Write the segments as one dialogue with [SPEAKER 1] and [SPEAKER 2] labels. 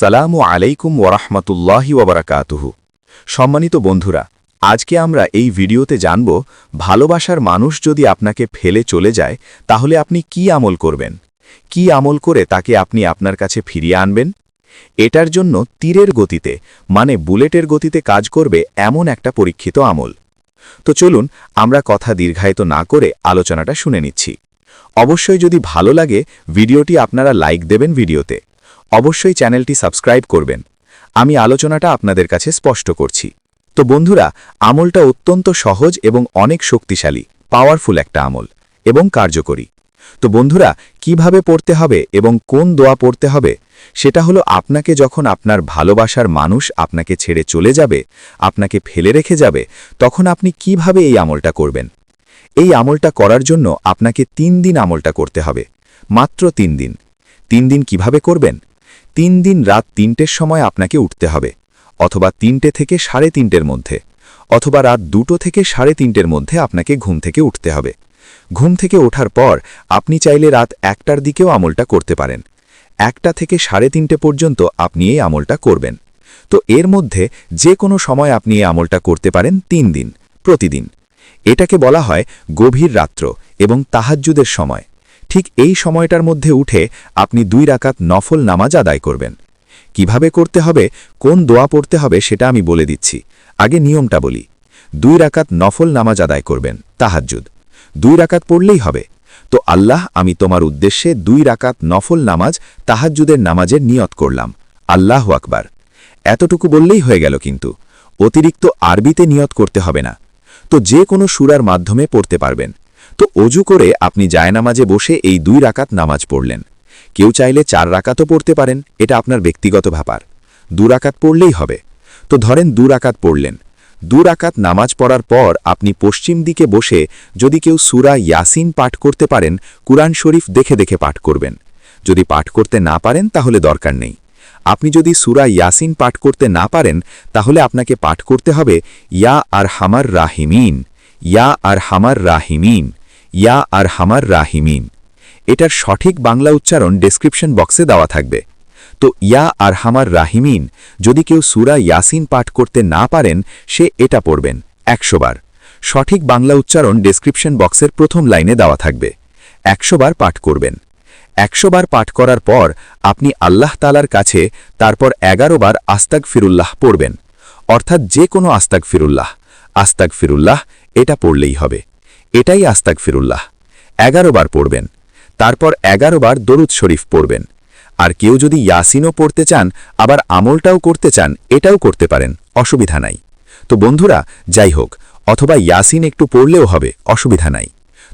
[SPEAKER 1] সালামু আলাইকুম ওরহমতুল্লাহি ওবরাকাতুহু সম্মানিত বন্ধুরা, আজকে আমরা এই ভিডিওতে জানব, ভালোবাসার মানুষ যদি আপনাকে ফেলে চলে যায়, তাহলে আপনি কি আমল করবেন? কি আমল করে তাকে আপনি আপনার কাছে ফিরিয়ে আনবেন? এটার জন্য তীরের গতিতে মানে বুলেটের গতিতে কাজ করবে এমন একটা পরীক্ষিত আমল। তো চলুন, আমরা কথা দীর্ঘায়িত না করে আলোচনাটা শুনে নিচ্ছি। অবশ্যই যদি ভালো লাগে, ভিডিওটি আপনারা লাইক দেবেন ভিডিওতে। অবশ্যই চ্যানেলটি সাবস্ক্রাইব করবেন। আমি আলোচনাটা আপনাদের কাছে স্পষ্ট করছি। তো বন্ধুরা, আমলটা অত্যন্ত সহজ এবং অনেক শক্তিশালী পাওয়ারফুল একটা আমল এবং কার্যকরী। তো বন্ধুরা, কীভাবে পড়তে হবে এবং কোন দোয়া পড়তে হবে, সেটা হলো আপনাকে যখন আপনার ভালোবাসার মানুষ আপনাকে ছেড়ে চলে যাবে, আপনাকে ফেলে রেখে যাবে, তখন আপনি কীভাবে এই আমলটা করবেন? এই আমলটা করার জন্য আপনাকে তিন দিন আমলটা করতে হবে। মাত্র তিন দিন। তিন দিন কীভাবে করবেন? তিন দিন রাত তিনটের সময় আপনাকে উঠতে হবে, অথবা তিনটে থেকে সাড়ে তিনটের মধ্যে, অথবা রাত দুটো থেকে সাড়ে তিনটের মধ্যে আপনাকে ঘুম থেকে উঠতে হবে। ঘুম থেকে ওঠার পর আপনি চাইলে রাত একটার দিকেও আমলটা করতে পারেন। একটা থেকে সাড়ে তিনটে পর্যন্ত আপনি এই আমলটা করবেন। তো এর মধ্যে যে কোনো সময় আপনি এই আমলটা করতে পারেন তিন দিন, প্রতিদিন। এটাকে বলা হয় গভীর রাত্র এবং তাহাজ্জুদের সময়। ঠিক এই সময়টার মধ্যে উঠে আপনি দুই রাকাত নফল নামাজ আদায় করবেন। কীভাবে করতে হবে, কোন দোয়া পড়তে হবে সেটা আমি বলে দিচ্ছি। আগে নিয়মটা বলি। দুই রাকাত নফল নামাজ আদায় করবেন, তাহাজ্জুদ। দুই রাকাত পড়লেই হবে। তো আল্লাহ, আমি তোমার উদ্দেশ্যে দুই রাকাত নফল নামাজ তাহাজ্জুদের নামাজের নিয়ত করলাম। আল্লাহ আকবার। এতটুকু বললেই হয়ে গেল কিন্তু। অতিরিক্ত আরবিতে নিয়ত করতে হবে না। তো যে কোনো সুরার মাধ্যমে পড়তে পারবেন। তো অজু করে আপনি জায়নামাজে বসে এই দুই রাকাত নামাজ পড়লেন। কেউ চাইলে চার রাকাতও পড়তে পারেন, এটা আপনার ব্যক্তিগত ব্যাপার। দু রাকাত পড়লেই হবে। তো ধরেন দু রাকাত পড়লেন। দু রাকাত নামাজ পড়ার পর আপনি পশ্চিম দিকে বসে যদি কেউ সুরা ইয়াসিন পাঠ করতে পারেন, কুরআন শরীফ দেখে দেখে পাঠ করবেন। যদি পাঠ করতে না পারেন, তাহলে দরকার নেই। আপনি যদি সুরা ইয়াসিন পাঠ করতে না পারেন, তাহলে আপনাকে পাঠ করতে হবে, ইয়া আর হামার রাহিমিন, ইয়া আর হামার রাহিমিন। ইয়া আর হামার রাহিমিন। এটার সঠিক বাংলা উচ্চারণ ডেসক্রিপশন বক্সে দেওয়া থাকবে। তো ইয়া আর হামার রাহিমিন, যদি কেউ সুরা ইয়াসিন পাঠ করতে না পারেন, সে এটা পড়বেন একশো বার। সঠিক বাংলা উচ্চারণ ডেসক্রিপশন বক্সের প্রথম লাইনে দেওয়া থাকবে। একশো বার পাঠ করবেন। একশো বার পাঠ করার পর আপনি আল্লাহ তালার কাছে তারপর এগারো বার আস্তাক ফিরুল্লাহ পড়বেন। অর্থাৎ যে কোনো আস্তাক ফিরুল্লাহ আস্তাক ফিরুল্লাহ এটা পড়লেই হবে। এটাই আস্তাক ফিরুল্লাহ এগারো বার পড়বেন। তারপর এগারো বার দরুদ শরীফ পড়বেন। আর কেউ যদি ইয়াসিনও পড়তে চান, আবার আমলটাও করতে চান, এটাও করতে পারেন, অসুবিধা নাই। তো বন্ধুরা, যাই হোক, অথবা ইয়াসিন একটু পড়লেও হবে, অসুবিধা নাই।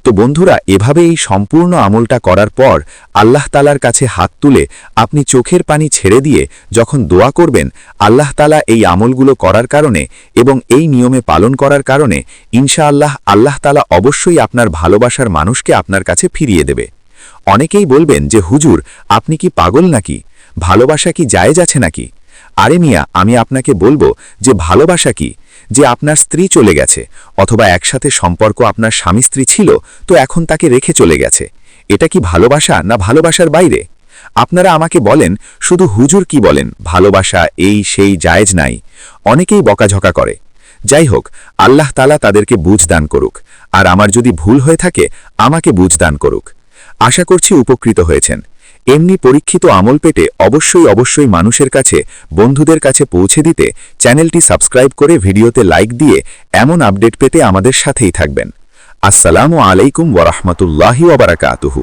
[SPEAKER 1] তো বন্ধুরা, এভাবে এই সম্পূর্ণ আমলটা করার পর আল্লাহ তালার কাছে হাত তুলে আপনি চোখের পানি ছেড়ে দিয়ে যখন দোয়া করবেন, আল্লাহ তালা এই আমলগুলো করার কারণে এবং এই নিয়মে পালন করার কারণে ইনশাআল্লাহ আল্লাহ তালা অবশ্যই আপনার ভালোবাসার মানুষকে আপনার কাছে ফিরিয়ে দেবে। অনেকেই বলবেন যে, হুজুর, আপনি কি পাগল নাকি? ভালোবাসা কি জায়েজ আছে নাকি? আরে মিয়া, আমি আপনাকে বলব যে ভালোবাসা কি? যে আপনার স্ত্রী চলে গেছে, অথবা একসাথে সম্পর্ক আপনার স্বামী স্ত্রী ছিল, তো এখন তাকে রেখে চলে গেছে। এটা কি ভালোবাসা না ভালোবাসার বাইরে? আপনারা আমাকে বলেন, শুধু হুজুর কি বলেন, ভালোবাসা এই সেই জায়েজ নাই। অনেকেই বকাঝকা করে। যাই হোক, আল্লাহ তালা তাদেরকে বুঝদান করুক, আর আমার যদি ভুল হয়ে থাকে, আমাকে বুঝদান করুক। আশা করছি উপকৃত হয়েছেন। এমনি পরীক্ষিত আমল পেটে অবশ্যই অবশ্যই মানুষের কাছে, বন্ধুদের কাছে পৌঁছে দিতে চ্যানেলটি সাবস্ক্রাইব করে ভিডিওতে লাইক দিয়ে এমন আপডেট পেতে আমাদের সাথেই থাকবেন। আসসালামু আলাইকুম ওরহমতুল্লাহি ওবরাকাতুহু